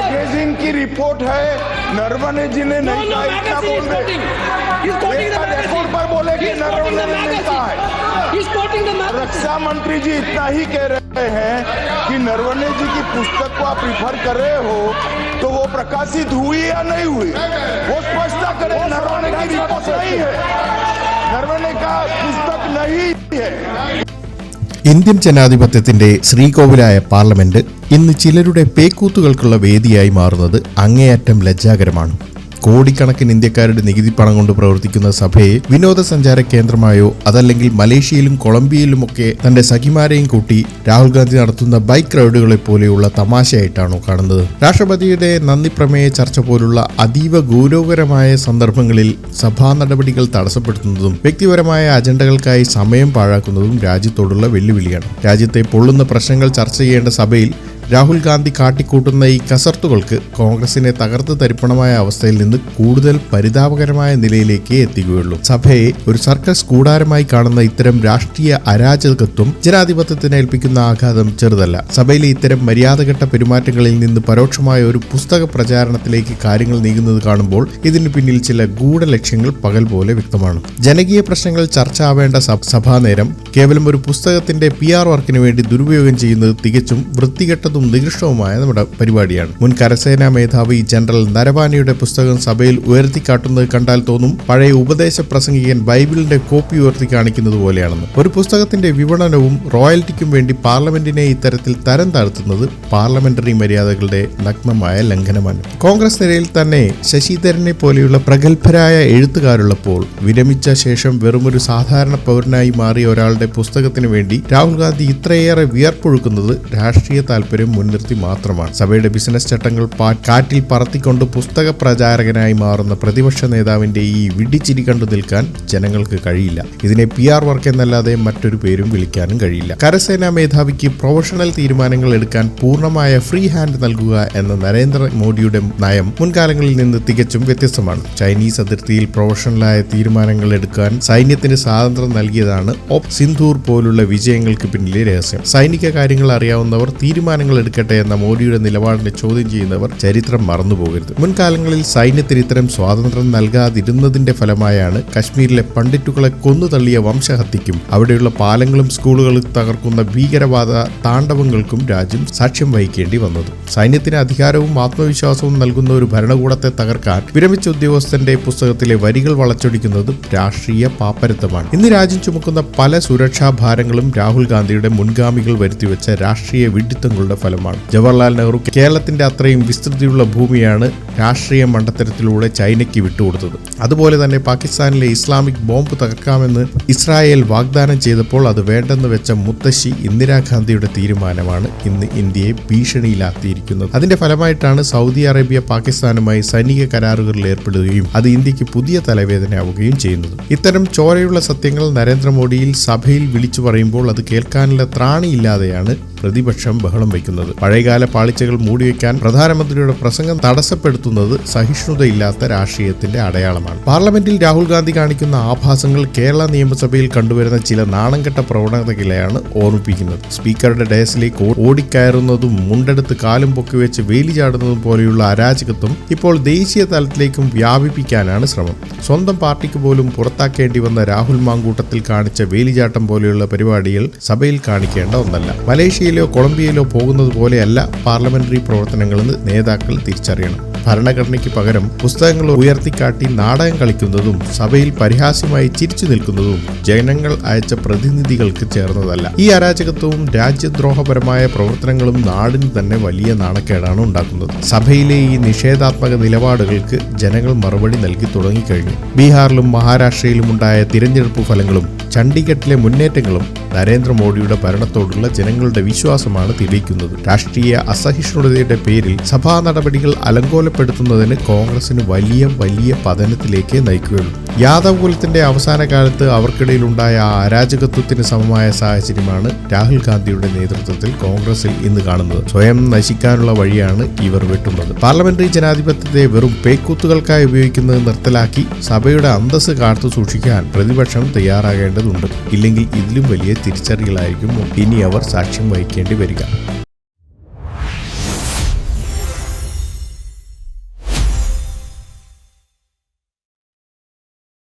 Magazine की report है। नरवणे जी ने नहीं no, कहा इतना बोल रहे. रिपोर्ट पर बोले कि नरवणे ने नहीं कहा है. रक्षा मंत्री जी इतना ही कह रहे हैं कि नरवणे जी की पुस्तक को आप रिफर कर रहे हो तो वो प्रकाशित हुई या नहीं हुई? वो स्पष्टता करें नरवणे की रिपोर्ट नहीं है। नरवणे का पुस्तक नहीं है। ഇന്ത്യൻ ജനാധിപത്യത്തിന്റെ ശ്രീകോവിലായ പാർലമെന്റ് ഇന്ന് ചിലരുടെ പേക്കൂത്തുകൾക്കുള്ള വേദിയായി മാറുന്നത് അങ്ങേയറ്റം ലജ്ജാകരമാണ്. കോടിക്കണക്കിന് ഇന്ത്യക്കാരുടെ നികുതി പണം കൊണ്ട് പ്രവർത്തിക്കുന്ന സഭയെ വിനോദസഞ്ചാര കേന്ദ്രമായോ അതല്ലെങ്കിൽ മലേഷ്യയിലും കൊളംബിയയിലും ഒക്കെ തന്റെ സഖിമാരെയും കൂട്ടി രാഹുൽ ഗാന്ധി നടത്തുന്ന ബൈക്ക് റൈഡുകളെ പോലെയുള്ള തമാശയായിട്ടാണോ കാണുന്നത്. രാഷ്ട്രപതിയുടെ നന്ദി പ്രമേയ ചർച്ച പോലുള്ള അതീവ ഗൗരവകരമായ സന്ദർഭങ്ങളിൽ സഭാ നടപടികൾ തടസ്സപ്പെടുത്തുന്നതും വ്യക്തിപരമായ അജണ്ടകൾക്കായി സമയം പാഴാക്കുന്നതും രാജ്യത്തോടുള്ള വെല്ലുവിളിയാണ്. രാജ്യത്തെ പൊള്ളുന്ന പ്രശ്നങ്ങൾ ചർച്ച ചെയ്യേണ്ട സഭയിൽ രാഹുൽ ഗാന്ധി കാട്ടിക്കൂട്ടുന്ന ഈ കസർത്തുകൾക്ക് കോൺഗ്രസിനെ തകർത്ത് തരിപ്പണമായ അവസ്ഥയിൽ നിന്ന് കൂടുതൽ പരിതാപകരമായ നിലയിലേക്ക് എത്തിക്കുകയുള്ളൂ. സഭയെ ഒരു സർക്കസ് കൂടാരമായി കാണുന്ന ഇത്തരം രാഷ്ട്രീയ അരാജകത്വം ജനാധിപത്യത്തിന് ഏൽപ്പിക്കുന്ന ആഘാതം ചെറുതല്ല. സഭയിലെ ഇത്തരം മര്യാദഘട്ട പെരുമാറ്റങ്ങളിൽ നിന്ന് പരോക്ഷമായ ഒരു പുസ്തക പ്രചാരണത്തിലേക്ക് കാര്യങ്ങൾ നീങ്ങുന്നത് കാണുമ്പോൾ ഇതിന് പിന്നിൽ ചില ഗൂഢലക്ഷ്യങ്ങൾ പകൽ പോലെ വ്യക്തമാണ്. ജനകീയ പ്രശ്നങ്ങൾ ചർച്ച ആവേണ്ട സഭ- സഭാനേരം കേവലം ഒരു പുസ്തകത്തിന്റെ പി ആർ വർക്കിന് വേണ്ടി ദുരുപയോഗം ചെയ്യുന്നത് തികച്ചും വൃത്തികെട്ടതും നികൃഷ്ടവുമായ നമ്മുടെ പരിപാടിയാണ്. മുൻ കരസേനാ മേധാവി ജനറൽ നരവാനിയുടെ പുസ്തകം സഭയിൽ ഉയർത്തിക്കാട്ടുന്നത് കണ്ടാൽ തോന്നും പഴയ ഉപദേശ പ്രസംഗികൻ ബൈബിളിന്റെ കോപ്പി ഉയർത്തി കാണിക്കുന്നത് പോലെയാണെന്ന്. ഒരു പുസ്തകത്തിന്റെ വിപണനവും റോയൽറ്റിക്കും വേണ്ടി പാർലമെന്റിനെ ഇത്തരത്തിൽ തരം താഴ്ത്തുന്നത് പാർലമെന്ററി മര്യാദകളുടെ നഗ്നമായ ലംഘനമാണ്. കോൺഗ്രസ് നിരയിൽ തന്നെ ശശിധരനെ പോലെയുള്ള പ്രഗത്ഭരായ എഴുത്തുകാരുള്ളപ്പോൾ വിരമിച്ച ശേഷം വെറുമൊരു സാധാരണ പൗരനായി മാറിയ ഒരാളുടെ പുസ്തകത്തിന് വേണ്ടി രാഹുൽ ഗാന്ധി ഇത്രയേറെ വിയർപ്പൊഴുക്കുന്നത് രാഷ്ട്രീയ താല്പര്യം മുൻനിർത്തി മാത്രമാണ്. സഭയുടെ ബിസിനസ് ചട്ടങ്ങൾ കാറ്റിൽ പറത്തിക്കൊണ്ട് പുസ്തക പ്രചാരകനായി മാറുന്ന പ്രതിപക്ഷ നേതാവിന്റെ ഈ വിഡിച്ചിരി കണ്ടു നിൽക്കാൻ ജനങ്ങൾക്ക് കഴിയില്ല. ഇതിനെ പി ആർ വർക്ക് എന്നല്ലാതെ മറ്റൊരു പേരും വിളിക്കാനും കഴിയില്ല. കരസേനാ മേധാവിക്ക് പ്രൊഫഷണൽ തീരുമാനങ്ങൾ എടുക്കാൻ പൂർണമായ ഫ്രീ ഹാൻഡ് നൽകുക എന്ന നരേന്ദ്രമോദിയുടെ നയം മുൻകാലങ്ങളിൽ നിന്ന് തികച്ചും വ്യത്യസ്തമാണ്. ചൈനീസ് അതിർത്തിയിൽ പ്രൊഫഷണലായ തീരുമാനങ്ങൾ എടുക്കാൻ സൈന്യത്തിന് സ്വാതന്ത്ര്യം നൽകിയതാണ് ഓപ് സിന്ധൂർ പോലുള്ള വിജയങ്ങൾക്ക് പിന്നിലെ രഹസ്യം. സൈനിക കാര്യങ്ങൾ അറിയാവുന്നവർ തീരുമാനങ്ങൾ എടുക്കട്ടെ എന്ന മോദിയുടെ നിലപാടിനെ ചോദ്യം ചെയ്യുന്നവർ ചരിത്രം മറന്നുപോകരുത്. മുൻകാലങ്ങളിൽ സൈന്യത്തിന് ഇത്തരം സ്വാതന്ത്ര്യം നൽകാതിരുന്നതിന്റെ ഫലമായാണ് കശ്മീരിലെ പണ്ഡിറ്റുകളെ കൊന്നുതള്ളിയ വംശഹത്യക്കും അവിടെയുള്ള പാലങ്ങളും സ്കൂളുകളും തകർക്കുന്ന ഭീകരവാദ താണ്ഡവങ്ങൾക്കും രാജ്യം സാക്ഷ്യം വഹിക്കേണ്ടി വന്നത്. സൈന്യത്തിന് അധികാരവും ആത്മവിശ്വാസവും നൽകുന്ന ഒരു ഭരണകൂടത്തെ തകർക്കാൻ വിരമിച്ച ഉദ്യോഗസ്ഥന്റെ പുസ്തകത്തിലെ വരികൾ വളച്ചൊടിക്കുന്നത് രാഷ്ട്രീയ പാപ്പരത്വമാണ്. ഇന്ന് രാജ്യം ചുമക്കുന്ന പല സുരക്ഷാ ഭാരങ്ങളും രാഹുൽ ഗാന്ധിയുടെ മുൻഗാമികൾ വരുത്തിവെച്ച രാഷ്ട്രീയ വിഡിത്തങ്ങളുടെ ഫലമാണ്. ജവഹർലാൽ നെഹ്റു കേരളത്തിന്റെ അത്രയും വിസ്തൃതിയുള്ള ഭൂമിയാണ് രാഷ്ട്രീയ മണ്ടത്തരത്തിലൂടെ ചൈനയ്ക്ക് വിട്ടുകൊടുത്തത്. അതുപോലെ തന്നെ പാകിസ്ഥാനിലെ ഇസ്ലാമിക് ബോംബ് തകർക്കാമെന്ന് ഇസ്രായേൽ വാഗ്ദാനം ചെയ്തപ്പോൾ അത് വേണ്ടെന്ന് വെച്ച മുത്തശ്ശി ഇന്ദിരാഗാന്ധിയുടെ തീരുമാനമാണ് ഇന്ന് ഇന്ത്യയെ ഭീഷണിയിലാക്കിയിരിക്കുന്നത്. അതിന്റെ ഫലമായിട്ടാണ് സൗദി അറേബ്യ പാകിസ്ഥാനുമായി സൈനിക കരാറുകളിൽ ഏർപ്പെടുകയും അത് ഇന്ത്യയ്ക്ക് പുതിയ തലവേദനയാവുകയും ചെയ്യുന്നത്. ഇത്തരം ചോരയുള്ള സത്യങ്ങൾ നരേന്ദ്രമോദിയിൽ സഭയിൽ വിളിച്ചു പറയുമ്പോൾ അത് കേൾക്കാനുള്ള ത്രാണിയില്ലാതെയാണ് പ്രതിപക്ഷം ബഹളം വയ്ക്കുന്നത്. പഴയകാല പാളിച്ചകൾ മൂടിവെക്കാൻ പ്രധാനമന്ത്രിയുടെ പ്രസംഗം തടസ്സപ്പെടുത്തുന്നത് സഹിഷ്ണുതയില്ലാത്ത രാഷ്ട്രീയത്തിന്റെ അടയാളമാണ്. പാർലമെന്റിൽ രാഹുൽ ഗാന്ധി കാണിക്കുന്ന ആഭാസങ്ങൾ കേരള നിയമസഭയിൽ കണ്ടുവരുന്ന ചില നാണംകെട്ട പ്രവണതകളെയാണ് ഓർമ്മിപ്പിക്കുന്നത്. സ്പീക്കറുടെ ഡയസിലേക്ക് ഓടിക്കയറുന്നതും മുണ്ടെടുത്ത് കാലും പൊക്കി വെച്ച് വേലി ചാടുന്നതും പോലെയുള്ള അരാജകത്വം ഇപ്പോൾ ദേശീയ തലത്തിലേക്കും വ്യാപിപ്പിക്കാനാണ് ശ്രമം. സ്വന്തം പാർട്ടിക്ക് പോലും പുറത്താക്കേണ്ടി വന്ന രാഹുൽ മാങ്കൂട്ടത്തിൽ കാണിച്ച വേലിചാട്ടം പോലെയുള്ള പരിപാടികൾ സഭയിൽ കാണിക്കേണ്ട ഒന്നല്ല. മലേഷ്യയിലോ കൊളംബിയയിലോ പോകുന്നത് പോലെയല്ല പാർലമെന്ററി പ്രവർത്തനങ്ങളെന്ന് നേതാക്കൾ തിരിച്ചറിയണം. ഭരണഘടനയ്ക്ക് പകരം പുസ്തകങ്ങൾ ഉയർത്തിക്കാട്ടി നാടകം കളിക്കുന്നതും സഭയിൽ പരിഹാസ്യമായി ചിരിച്ചു നിൽക്കുന്നതും ജനങ്ങൾ അയച്ച പ്രതിനിധികൾക്ക് ചേർന്നതല്ല. ഈ അരാജകത്വവും രാജ്യദ്രോഹപരമായ പ്രവർത്തനങ്ങളും നാടിന് തന്നെ വലിയ നാണക്കേടാണ് ഉണ്ടാക്കുന്നത്. സഭയിലെ ഈ നിഷേധാത്മക നിലപാടുകൾക്ക് ജനങ്ങൾ മറുപടി നൽകി തുടങ്ങിക്കഴിഞ്ഞു. ബീഹാറിലും മഹാരാഷ്ട്രയിലും ഉണ്ടായ തിരഞ്ഞെടുപ്പ് ഫലങ്ങളും ചണ്ഡീഗഡിലെ മുന്നേറ്റങ്ങളും നരേന്ദ്രമോദിയുടെ ഭരണത്തോടുള്ള ജനങ്ങളുടെ വിശ്വാസമാണ് തെളിയിക്കുന്നത്. രാഷ്ട്രീയ അസഹിഷ്ണുതയുടെ പേരിൽ സഭാ നടപടികൾ അലങ്കോലപ്പെടുത്തുന്നതിന് കോൺഗ്രസിന് വലിയ വലിയ പതനത്തിലേക്ക് നയിക്കുകയുള്ളൂ. യാദവ് കുലത്തിന്റെ അവസാന കാലത്ത് അവർക്കിടയിലുണ്ടായ ആ അരാജകത്വത്തിന് സമമായ സാഹചര്യമാണ് രാഹുൽ ഗാന്ധിയുടെ നേതൃത്വത്തിൽ കോൺഗ്രസിൽ ഇന്ന് കാണുന്നത്. സ്വയം നശിക്കാനുള്ള വഴിയാണ് ഇവർ വെട്ടുന്നത്. പാർലമെന്ററി ജനാധിപത്യത്തെ വെറും പേക്കൂത്തുകൾക്കായി ഉപയോഗിക്കുന്നത് നിർത്തലാക്കി സഭയുടെ അന്തസ് കാത്തു സൂക്ഷിക്കാൻ പ്രതിപക്ഷം തയ്യാറാകേണ്ടതുണ്ട്. ഇല്ലെങ്കിൽ ഇതിലും വലിയ തിരിച്ചറികളായിരിക്കും ഇനി അവർ സാക്ഷ്യം വഹിക്കേണ്ടി വരിക.